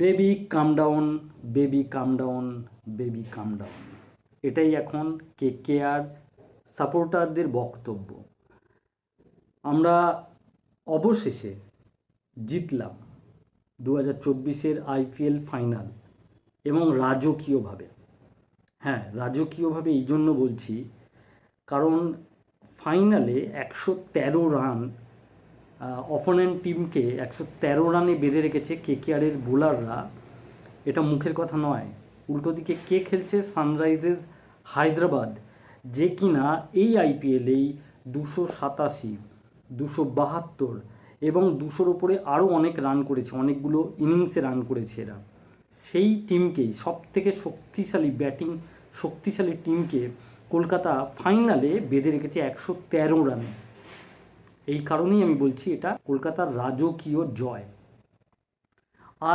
Baby come down baby come down baby come down এটাই এখন কে কে আর সাপোর্টারদের বক্তব্য। আমরা অবশেষে জিতলাম দু হাজার চব্বিশের আইপিএল ফাইনাল এবং রাজকীয়ভাবে। হ্যাঁ রাজকীয়ভাবে এই জন্য বলছি, কারণ ফাইনালে একশো তেরো রান অপোনেন্ট টিমকে একশো তেরো রানে বেঁধে রেখেছে কেকেআরের বোলাররা। এটা মুখের কথা নয়। উল্টো দিকে কে খেলছে সানরাইজেস হায়দ্রাবাদ, যে কিনা এই আইপিএলেই দুশো সাতাশি, দুশো বাহাত্তর এবং দুশোর ওপরে আরও অনেক রান করেছে, অনেকগুলো ইনিংসে রান করেছে এরা। সেই টিমকেই সব থেকে শক্তিশালী ব্যাটিং শক্তিশালী টিমকে কলকাতা ফাইনালে বেঁধে রেখেছে একশো তেরো রানে। এই কারণেই আমি বলছি এটা কলকাতার রাজকীয় জয়।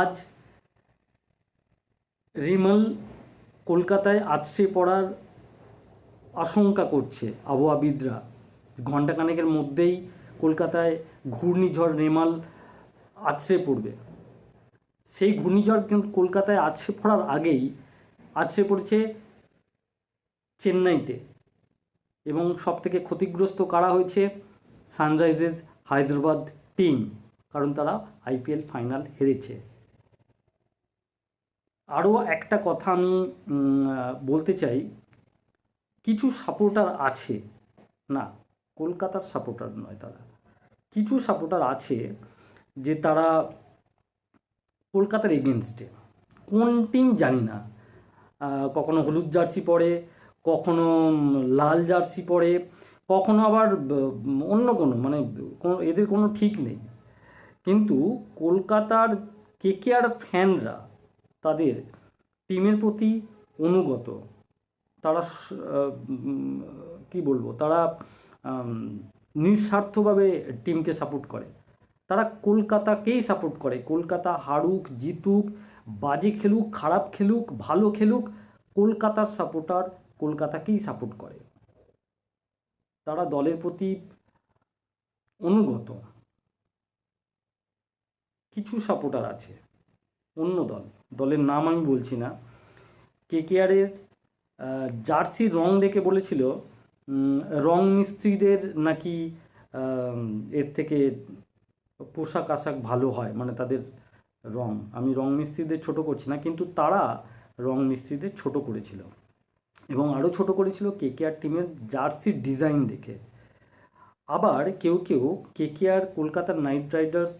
আজ রিমাল কলকাতায় আছড়ে পড়ার আশঙ্কা করছে আবহাওয়াবিদরা ঘণ্টাখানেকের মধ্যেই কলকাতায় ঘূর্ণিঝড় রেমাল আছড়ে পড়বে। সেই ঘূর্ণিঝড় কিন্তু কলকাতায় আছড়ে পড়ার আগেই আছড়ে পড়ছে চেন্নাইতে এবং সব থেকে ক্ষতিগ্রস্ত কারা হয়েছে? সানরাইজেস হায়দ্রাবাদ টিম, কারণ তারা আইপিএল ফাইনাল হেরেছে। আরও একটা কথা আমি বলতে চাই, কিছু সাপোর্টার আছে, না, কলকাতার সাপোর্টার নয় তারা, কিছু সাপোর্টার আছে যে তারা কলকাতার এগেনস্টে কোন টিম জানি না কখনো হলুদ জার্সি পরে, কখনো লাল জার্সি পরে কখনো আবার অন্য কোনো মানে কোনো এদের কোনো ঠিক নেই। কিন্তু কলকাতার কেকেআর ফ্যানরা তাদের টিমের প্রতি অনুগত। তারা কি বলব, তারা নিঃস্বার্থভাবে টিমকে সাপোর্ট করে। তারা কলকাতাকেই সাপোর্ট করে। কলকাতা হারুক, জিতুক, বাজে খেলুক, খারাপ খেলুক, ভালো খেলুক, কলকাতার সাপোর্টার কলকাতাকেই সাপোর্ট করে। তারা দলের প্রতি অনুগত। কিছু সাপোর্টার আছে, অন্য দল। দলের নাম আমি বলছি না। কেকেআরের জার্সির রং দেখে বলেছিল রং মিস্ত্রিদের নাকি এর থেকে পোশাক আশাক ভালো হয় মানে তাদের রং। আমি রং মিস্ত্রিদের ছোট করছি না, কিন্তু তারা রং মিস্ত্রিদের ছোট করেছিল। এবং আরও ছোট করেছিল কেকেআর টিমের জার্সির ডিজাইন দেখে। আবার কেউ কেউ কেকেআর কলকাতার নাইট রাইডার্স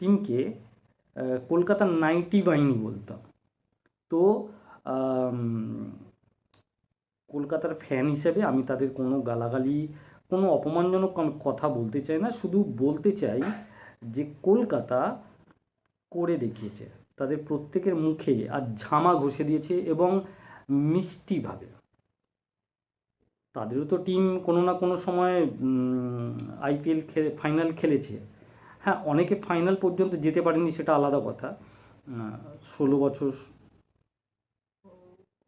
টিমকে কলকাতার নাইটি বাহিনী বলতাম তো কলকাতার ফ্যান হিসেবে আমি তাদের কোনো গালাগালি, কোনো অপমানজনক কথা বলতে চাই না, শুধু বলতে চাই যে কলকাতা করে দেখিয়েছে। তাদের প্রত্যেকের মুখে আর ঝামা ঘষে দিয়েছে এবং মিষ্টিভাবে। তাদেরও তো টিম কোনো না কোনো সময় আইপিএল খেলে ফাইনাল খেলেছে। হ্যাঁ অনেকে ফাইনাল পর্যন্ত যেতে পারেনি সেটা আলাদা কথা। ষোলো বছর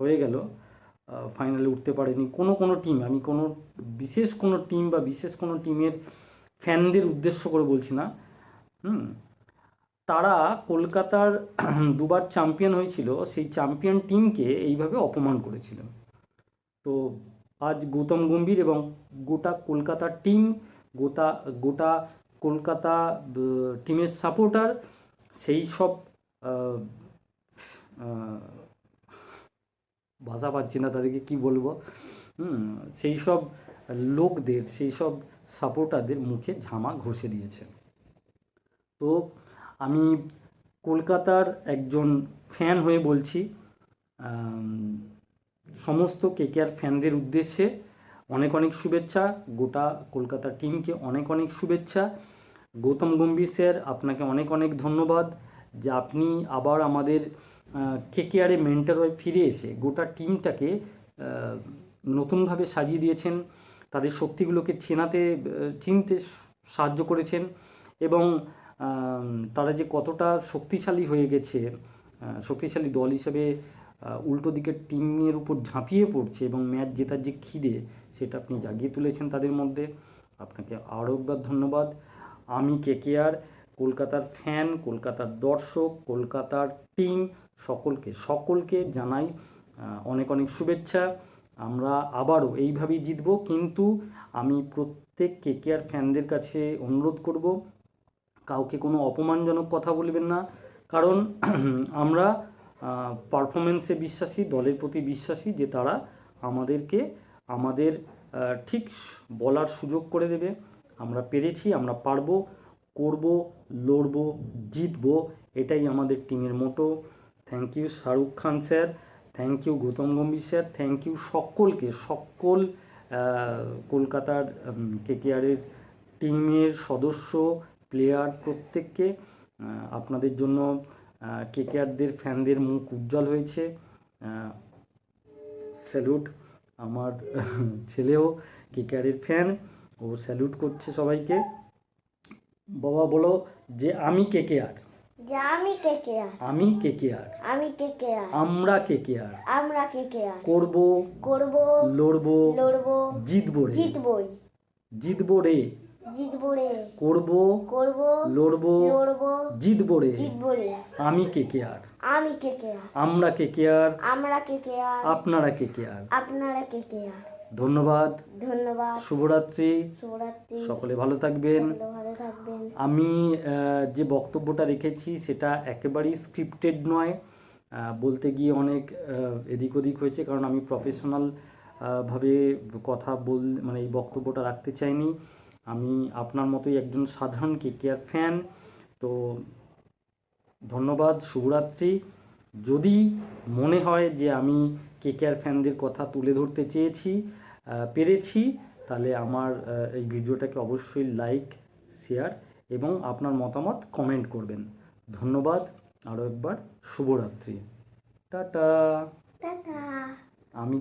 হয়ে গেল ফাইনালে উঠতে পারেনি। কোনো কোনো টিম আমি কোনো বিশেষ কোনো টিম বা বিশেষ কোনো টিমের ফ্যানদের উদ্দেশ্য করে বলছি না। হুম তারা কলকাতার দুবার চ্যাম্পিয়ন হয়েছিল, সেই চ্যাম্পিয়ন টিমকে এইভাবে অপমান করেছিল। তো আজ গৌতম গম্ভীর এবং গোটা কলকাতার টিম গোটা গোটা কলকাতা টিমের সাপোর্টার সেই সব ভাষা পাচ্ছি না তাদেরকে কি বলব? সেই সব লোকদের, সেই সব সাপোর্টারদের মুখে ঝামা ঘষে দিয়েছে। তো আমি কলকাতার একজন ফ্যান হয়ে বলছি। সমস্ত কেকেআর ফ্যানদের উদ্দেশ্যে অনেক অনেক শুভেচ্ছা। গোটা কলকাতা টিমকে অনেক অনেক শুভেচ্ছা। গৌতম গম্ভীর স্যার, আপনাকে অনেক অনেক ধন্যবাদ যে আপনি আবার আমাদের কেকেআরে মেন্টার হয়ে ফিরে এসে গোটা টিমটাকে নতুনভাবে সাজিয়ে দিয়েছেন। তাদের শক্তিগুলোকে চেনাতে চিনতে সাহায্য করেছেন এবং তারা যে কতটা শক্তিশালী হয়ে গেছে শক্তিশালী দল হিসেবে উল্টো দিকের টিমের উপর ঝাঁপিয়ে পড়ছে এবং ম্যাচ জেতার যে খিদে সেটা আপনি জাগিয়ে তুলেছেন তাদের মধ্যে। আপনাকে আরও একবার ধন্যবাদ। আমি কেকেআর, কলকাতার ফ্যান, কলকাতার দর্শক, কলকাতার টিম, সকলকে সকলকে জানাই অনেক অনেক শুভেচ্ছা। আমরা আবারও এইভাবেই জিতব, কিন্তু আমি প্রত্যেক কে কেকেআর ফ্যানদের কাছে অনুরোধ করব কাউকে কোনো অপমানজনক কথা বলবেন না। কারণ আমরা পারফরমেন্সে বিশ্বাসী, দলের প্রতি বিশ্বাসী, যে তারা আমাদেরকে, আমাদের ঠিক বলার সুযোগ করে দেবে। আমরা পেরেছি, আমরা পারব, করব, লড়বো, জিতবো, এটাই আমাদের টিমের motto thank you Shahrukh Khan sir thank you Gautam Gambhir sir thank you সকলকে, সকল কলকাতার কেকেআরের টিমের সদস্য প্লেয়ার প্রত্যেককে আপনাদের জন্য কেকেআরদের ফ্যানদের মুখ উজ্জ্বল হয়েছে। স্যালুট আমার ছেলেও কেকেআরের ফ্যান ও স্যালুট করছে সবাইকে। বাবা বলো যে আমি কেকেআর আমি কে কে আর আমি কেকেআর আমি কে কে আর আমরা কেকেআর আমরা কে কে আর করব করব লড়বো লড়বো জিতবো জিতবই। জিতবো রে। জিতবো রে। করব করব লড়বো লড়বো জিতবো রে। জিতবো রে। আমি কেকেআর আমি কে কে আর? আমরা কেকেআর আমরা কে কে আর? আপনারা কেকেআর আপনারা কে কে আর? ধন্যবাদ। ধন্যবাদ। শুভরাত্রি। শুভরাত্রি। সকলে ভালো থাকবেন। ভালো থাকবেন। আমি যে বক্তব্যটা রেখেছি সেটা একেবারেই স্ক্রিপ্টেড নয়। বলতে গিয়ে অনেক এদিক ওদিক হয়েছে কারণ আমি প্রফেশনাল ভাবে কথা বল মানে এই বক্তব্যটা রাখতে চাইনি। আমি আপনার মতোই একজন সাধারণ কেকেআর ফ্যান তো ধন্যবাদ শুভরাত্রি। যদি মনে হয় যে আমি কেকেআর ফ্যানদের কথা তুলে ধরতে চেয়েছি পেরেছি তাহলে আমার এই ভিডিওটাকে অবশ্যই লাইক শেয়ার এবং আপনার মতামত কমেন্ট করবেন। ধন্যবাদ আরও একবার শুভরাত্রি। টাটা। টাটা। আমি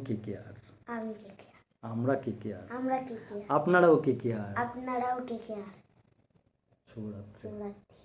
আমি কে কে আর আমরা কেকেআর আমরা কে কে আর আপনারাও কেকেআর আপনারাও কে কে আর শুভরাত্রি শুভরাত্রি